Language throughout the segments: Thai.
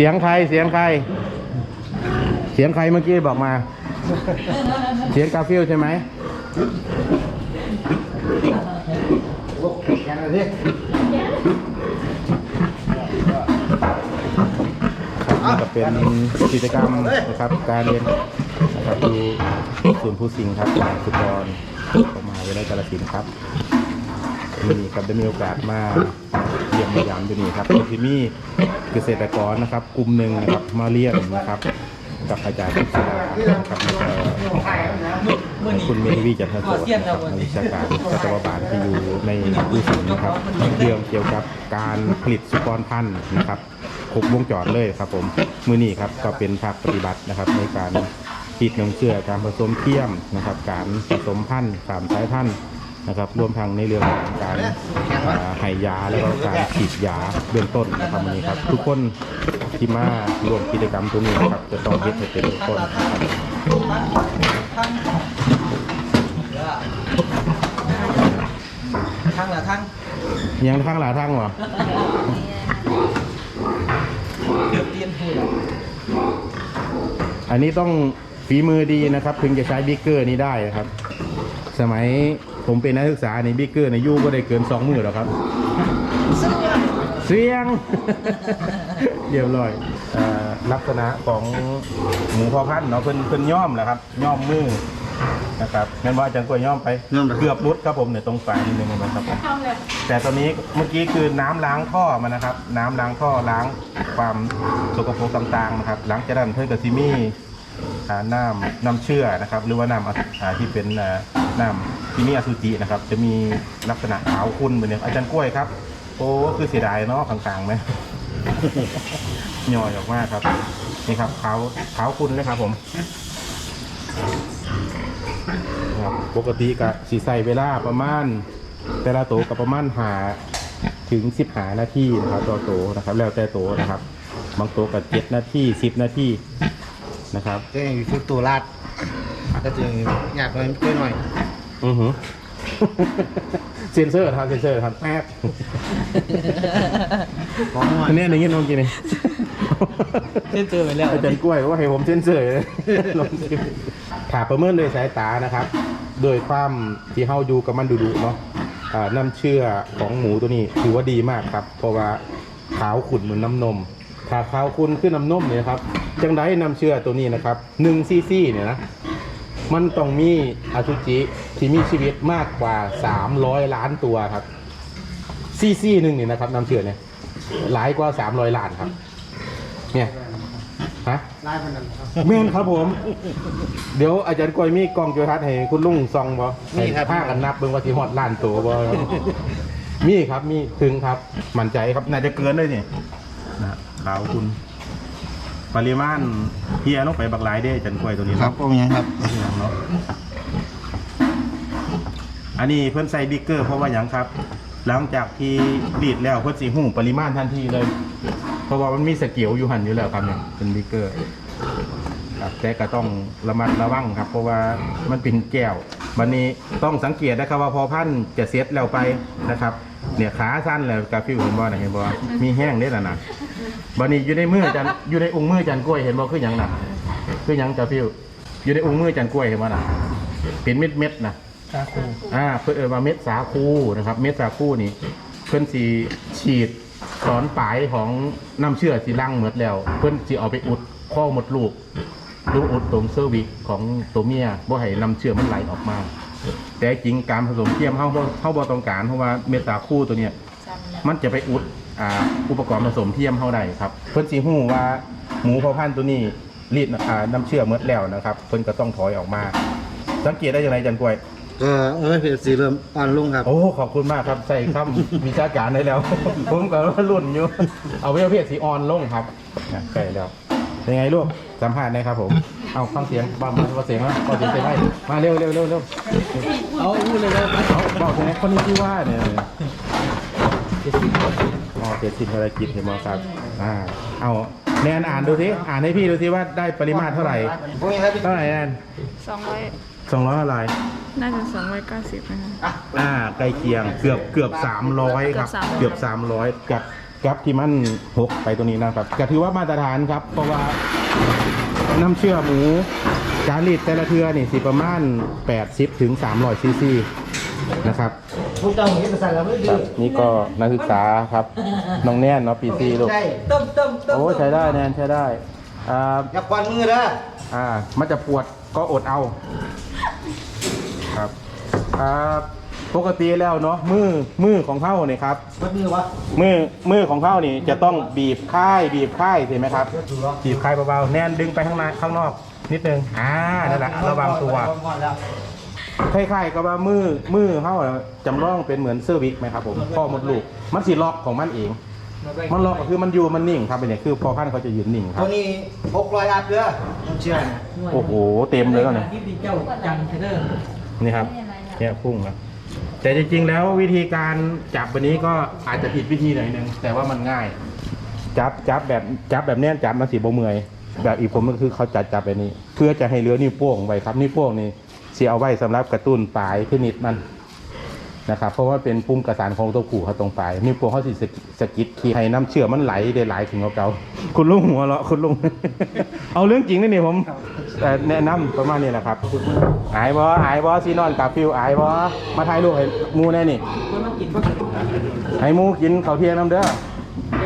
เสียงใครเสียงใคร เสียงใครเมื่อกี้บอกมา เสียงกาฟิลใช่ไหมแข่งกันดินี่ก็เป็นกิจกรรมนะครับ การเรียนนะครับดูศูนย์ผู้สิงครับของฟุตบอลของมหาวิทยากาฬสินครับ มีกับได้มีโอกาสมาเยี่ยมมายามดูนี่ครับที่มีเกษตรกรนะครับ กลุ่มหนึ่งนะครับมาเรียนนะครับกับอาจารย์พิศดานะครับแล้วก็คุณเมธวีจันทโสนะครับนักวิชาการสัตวบาลที่อยู่ในผู้สิงห์นะครับเรื่องเกี่ยวกับการผลิตสุกรพันธุ์นะครับครบวงจรเลยครับ ผมมือนี้ครับก็เป็นภาคปฏิบัตินะครับ ในการปิดน้ำเชื่อการผสมเทียมนะครับ การผสมพันธุ์สามสายพันธุ์ นะครับรวมทั้งในเรื่องของการอ่าให้ยาแล้วก็การฉีดยาเบื้องต้นนะครับวันนี้ครับ ทุกคนที่มารวมกิจกรรมตรงนี้นะครับจะต้องยึดให้เป็นทุกคนนะครับทั้งละทั้งยังข้างหลาทั้งวะเกือบเตียนพูดอะอันนี้ต้องฝีมือดีนะครับ ถึงจะใช้บิ๊กเกอร์นี้ได้ครับ สมัยผมเป็นนักศึกษาในบิ๊กเกอร์ในยูก็ได้เกินสองมือหรอกครับ เสียง เรียบร้อยเอ่อลักษณะของหมูพอพันธุ์เนาะเพิ่นเพิ่นย่อมแหละครับย่อมมือนะครับงั้นว่าอาจารย์กล้วยย่อมไปเกือบรุดครับผมเนี่ยตรงปลายนิดนึงนะครับผมแต่ตอนนี้เมื่อกี้คือน้ำล้างท่อมันนะครับ น้ำล้างท่อล้างความสกปรกต่างๆนะครับ หลังจากนั้นเพิ่นกับซิมี่อ่า น้ำน้ำเชื่อนะครับ หรือว่าน้ำอะอ่าที่เป็นน้ำที่มีอสุจินะครับ จะมีลักษณะขาวขุ่นเหมือนเดิมอาจารย์กล้วยครับ โอ้คือเสียดายเนาะกลางๆไหมย่อยออกมากครับ นี่ครับขาวขาวคุณนะครับ ผมครับปกติกับสีใส่เวลาประมาณ แต่ละโตกับประมาณหาถึงสิบหานาทีนะครับต่อโตนะครับ แล้วแต่โตนะครับ บางโตกับเจ็ดนาทีสิบนาที นะครับเจ๊อยู่ชุดตัวลาดก็จึงอยากหน่อยเจ๊หน่อยอือหือเซนเซอร์ครับเซนเซอร์ครับแป๊บของมันอันนี้ในเงี้ยน้องกินเลยเจ๊เจอไปแล้วอาจารย์กล้วยว่าให้ผมเส้นเสยเลยลองชิมขาประเมินโดยสายตานะครับ โดยความที่เฮาอยู่กับมันดุๆเนาะอ่าน้ำเชื่อของหมูตัวนี้ถือว่าดีมากครับ เพราะว่าขาวขุ่นเหมือนน้ำนม ถ้าขาวขุ่นขึ้นน้ำนมเนี่ยครับจังได้น้ำเชื่อตัวนี้นะครับหนึ่งซีซีเนี่ยนะมันต้องมีอสุจิที่มีชีวิตมากกว่า 300 ล้านตัวครับซีซีหนึ่งเนี่ยนะครับน้ำเชื่อเนี่ยหลายกว่า 300 ล้านครับ เนี่ยฮะไล่พนันครับเมนครับผม เดี๋ยวอาจารย์กอยมีกล้องจุลทรรศน์ให้คุณลุงซองบ่มีครับให้ผ้ากันนับเบิ่งว่าสิฮอดล้านตัวบ่มีครับมีถึงครับ มั่นใจครับน่าจะเกินเลยนี่นะ ขาวคุณ ปริมาณเฮียลงไปบักหลายเด้อาจารย์กล้วยตัวนี้ครับก็มีครับเนาะอันนี้เพิ่นใส่บิ๊กเกอร์เพราะว่าหยังครับ หลังจากที่รีดแล้วเพิ่นสิหูปริมาณทันทีเลย เพราะว่ามันมีสเกิลอยู่หันอยู่แล้วครับเนี่ยเป็นบิ๊กเกอร์ครับแต่ก็ต้องระมัดระวังครับ เพราะว่ามันเป็นแก้ววันนี้ต้องสังเกตนะครับว่าพอพันธุ์จะเซ็ตแล้วไปนะครับ เนี่ยขาสั้นแล้วกาฟิวเห็นบ่นะเห็นบ่มีแห้งได้แล้วนะวันนี้อยู่ในมือจันอยู่ในองค์มือจันกล้วยเห็นบ่คือหยังน่ะคือหยังกาฟิวอยู่ในองค์มือจันกล้วยเห็นบ่น่ะเป็นเม็ดเม็ดๆนะชาคูอ่าเพื่นเออว่าเม็ดสาคูนะครับ เม็ดสาคูนี่เพิ่นสีฉีดสอนปลายของน้ำเชื่อสีลังเหมือดแล้ว เพิ่นสิเอาไปอุดข้อหมดลูกหรืออุดตรงเซอร์วิกของตัวเมียบ่ให้น้ำเชื่อมันไหลออกมา แต่จริงการผสมเทียมเฮาบ่เฮาบ่ต้องการเพราะว่าเม็ดสาคูตัวเนี้ยมันจะไปอุดอ่าอุปกรณ์ผสมเทียมเฮาได้ครับ เพิ่นสิฮู้ว่าหมูพ่อพันธุ์ตัวนี้รีดอ่าน้ำเชื่อหมดแล้วนะครับ เพิ่นก็ต้องถอยออกมา สังเกตได้ยังไงจันกล้วยก็เออเพจสีเริ่มอ่อนลงครับ โอ้ขอบคุณมากครับใส่คำวิชาการได้แล้ว ผมก็ว่ารุ่นอยู่เอาไว้ประเภทสีออนลงครับนะใกล้แล้วเป็นไงลูกสัมภาษณ์ได้ครับผม เอาฟังเสียงบ้ามาเสียงแล้วก็เสียงเสียงให้มาเร็วเร็วเร็วเร็วเอาพูดเลยเลยเอาบอกถึงคนนี้ที่ว่าเนี่ยอ๋อเจ็ดสิบภารกิจเห็นไหมครับอ่าเอาแนนอ่านดูสิอ่านให้พี่ดูสิว่าได้ปริมาตรเท่าไหร่พวกนี้ครับเท่าไหร่แนนสองร้อยสองร้อยอะไรน่าจะสองร้อยเก้าสิบนะคะอ่าใกล้เคียงเกือบเกือบสามร้อยครับ เกืเกืออบบสาสามมร้ร้ออยยกับ กับที่มันหกไปตัวนี้นะครับก็ถือว่ามาตรฐานครับ เพราะว่าน้ำเชื่อหมูการรีดแต่ละเทือนี่สิประมาณ 80ถึง300ซีซีนะครับพวกเจ้าเห็นภาษาเราไม่คดีรับนี่ก็นักศึกษาครับน้องแน่นเนาะปีซีลูกใช่ต้มต้มต้มโอ้ใช้ได้แนนใช้ได้อ่าอย่าควันมือนะอ่ามันจะปวดก็อดเอา ครับอ่า ปกติแล้วเนาะมือมือของเขาเนี่ยครับมัดมือวะมือมือของเขานี่จะต้องบีบค่ายบีบค่ายเห็นไหมครับถูกแล้วบีบค่ายเบาๆแน่นดึงไปข้างในข้างนอก นิดนึงอ่านั่นแหละระวังตัวก่อนแล้วคล้ายๆกับว่ามือมือเขาอะจำลองเป็นเหมือนเซอร์วิกไหมครับผมข้อมดลูกมันสีล็อกของมันเอง มันล็อกก็คือมันอยู่มันนิ่งครับเป็นอย่างคือพอขั้นเขาจะยืนนิ่งครัตับวนี้หกร้อยอัพเด้อน้ำเชื่อนะโอ้โหเต็มเลยแล้วเนี่ยที่เจ้าจังเทเดอร์นี่ครับเนี่ยพุ่งครับ แต่จริงๆ แล้ววิธีการจับวันนี้ก็อาจจะผิดวิธีหน่อยนึงแต่ว่ามันง่าย จับจับแบบจับแบบเนี้ยจับมาสีโบเมอยแบบอีกผมก็คือเขาจัดจับแบบนี้ เพื่อจะให้เหลือนิ้วโป้งไว้ครับนิ้วโป้งนี่เสียเอาไว้สำหรับกระตุ้นปลายพินิดมัน นะครับเพราะว่าเป็นปุ่มกระสานของตัวผู้เขาตรงปลายนิ้วโป้งเขาสิสกิดสกิดขี่ให้น้ำเชื่อมันไหลได้ไหลถึงเก่าๆคุณลุงหัวเราะคุณลุง เอาเรื่องจริงนี่นี่ผมแต่แนะนำประมาณนี้แหละครับอายบออายบอซีนอนกาฟิวอายบอมาถ่ายรูปให้หมูแน่นี่ให้หมูกินข้าวเที่ยงน้ำเด้อ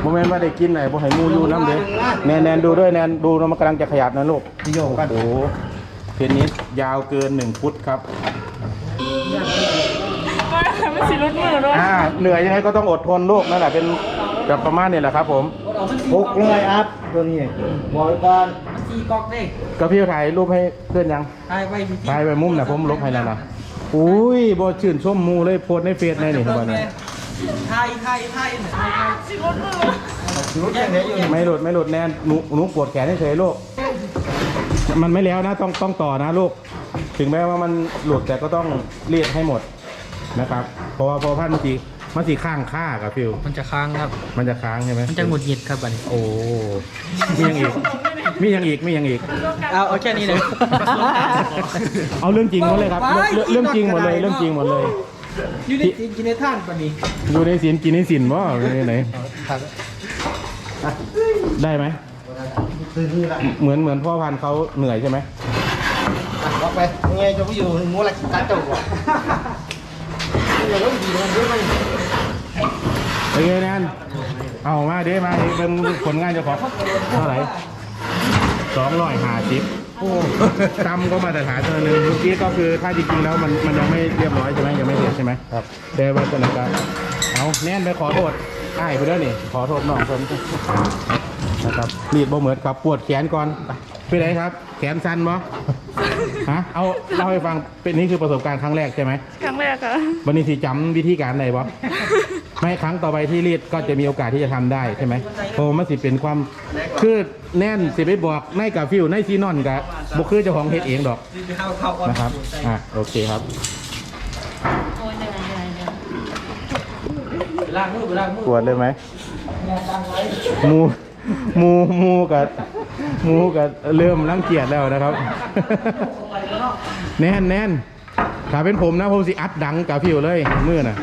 โมเมนต์ว่าได้กินไหนบ่ให้มูอยู่น้ำเด้อแนนแนนดูด้วยแนนดูเรามันกำลังจะขยับนะลูกนิยมกันโอ้โหเทนนิสยาวเกินหนึ่งฟุตครับ สิรถมือด้วยอ่าเหนื่อยยังไงก็ต้องอดทนลูกนั่นแหละเป็นแบบประมาณนี้แหละครับ ผมเอามันหกร้อยอัพตัวนี้บอกไว้ก่อนมันซีกอกเด้ก็พี่ถ่ายรูปให้เพื่อนยังตายไว้พี่ถ่ายไปมุมน่ะผมลบให้แล้วนะอุ้ยบ่ชื่นชมหมูเลยโพสต์ในเฟซในนี่ครับว่านะไทยไทยไทยไทยไทยสิรถมือรู้แค่ไหนอยู่ไม่หลุดไม่หลุดแนนหนูหนูปวดแขนเฉยๆลูกมันไม่แล้วนะต้องต้องต่อนะลูก ถึงแม้ว่ามันหลุดแต่ก็ต้องเรียดให้หมด นะครับ เพราะว่าพอพันมันสีมันสีข้างค่ากับฟิว มันจะค้างครับ มันจะค้างใช่ไหมมันจะหงุดหงิดครับบัดนี้โอ้ มียังอีก มียังอีก มียังอีก เอาเอาแค่นี้เลย เอาเรื่องจริงหมดเลยครับ เรื่องเรื่องจริงหมดเลย เรื่องจริงหมดเลย อยู่ในกินกินในท่านบัดนี้อยู่ในศีลกินในศีลว่าไหนครับได้ไหมซื้อนี่ละเหมือนเหมือนพ่อพันธุ์เขาเหนื่อยใช่ไหม บอกไปยังไงจะไปอยู่งูอะไรการเจ้าก่ โอเคแนนเอามาเด้มาเด้เป็นผลงานเจ้าของเท่าไหร่สองร้อยห้าสิบโอ้จำก็มาตรฐานตัวหนึ่งเมื่อกี้ก็คือถ้าจริงๆแล้วมันมันยังไม่เรียบร้อยใช่ไหมยังไม่เสร็จใช่ไหมครับแต่ว่าตัวนั้นก็เอาแน่นไปขอโทษไอ้ายไปด้วยนี่ขอโทษน้องคนนะครับรีดบ่เหมือนครับปวดแขนก่อนไป ไหนครับ แขนสั้นบ่ฮะเอาเล่าให้ฟังเป็นนี่คือประสบการณ์ครั้งแรกใช่ไหมครั้งแรกอะวันนี้สิจำวิธีการไหนบ่ไม่ครั้งต่อไปที่รีดก็จะมีโอกาสที่จะทำได้ใช่ไหมโอ้มันสิเป็นความคือแน่นสิไปบอกในกับฟิวในซีนอนกับบุคือเจ้าของเฮ็ดเองดอกเข้าเข้าก่อนนะครับอะโอเคครับล้างมือล้างมือปวดเลยไหมหมูหมูหมูกับ หมูกับเริ่มรังเกียจแล้วนะครับ แน่นแน่นถ้าเป็นผมนะผมสิอัดดังกับผิวเลยมือน่ะ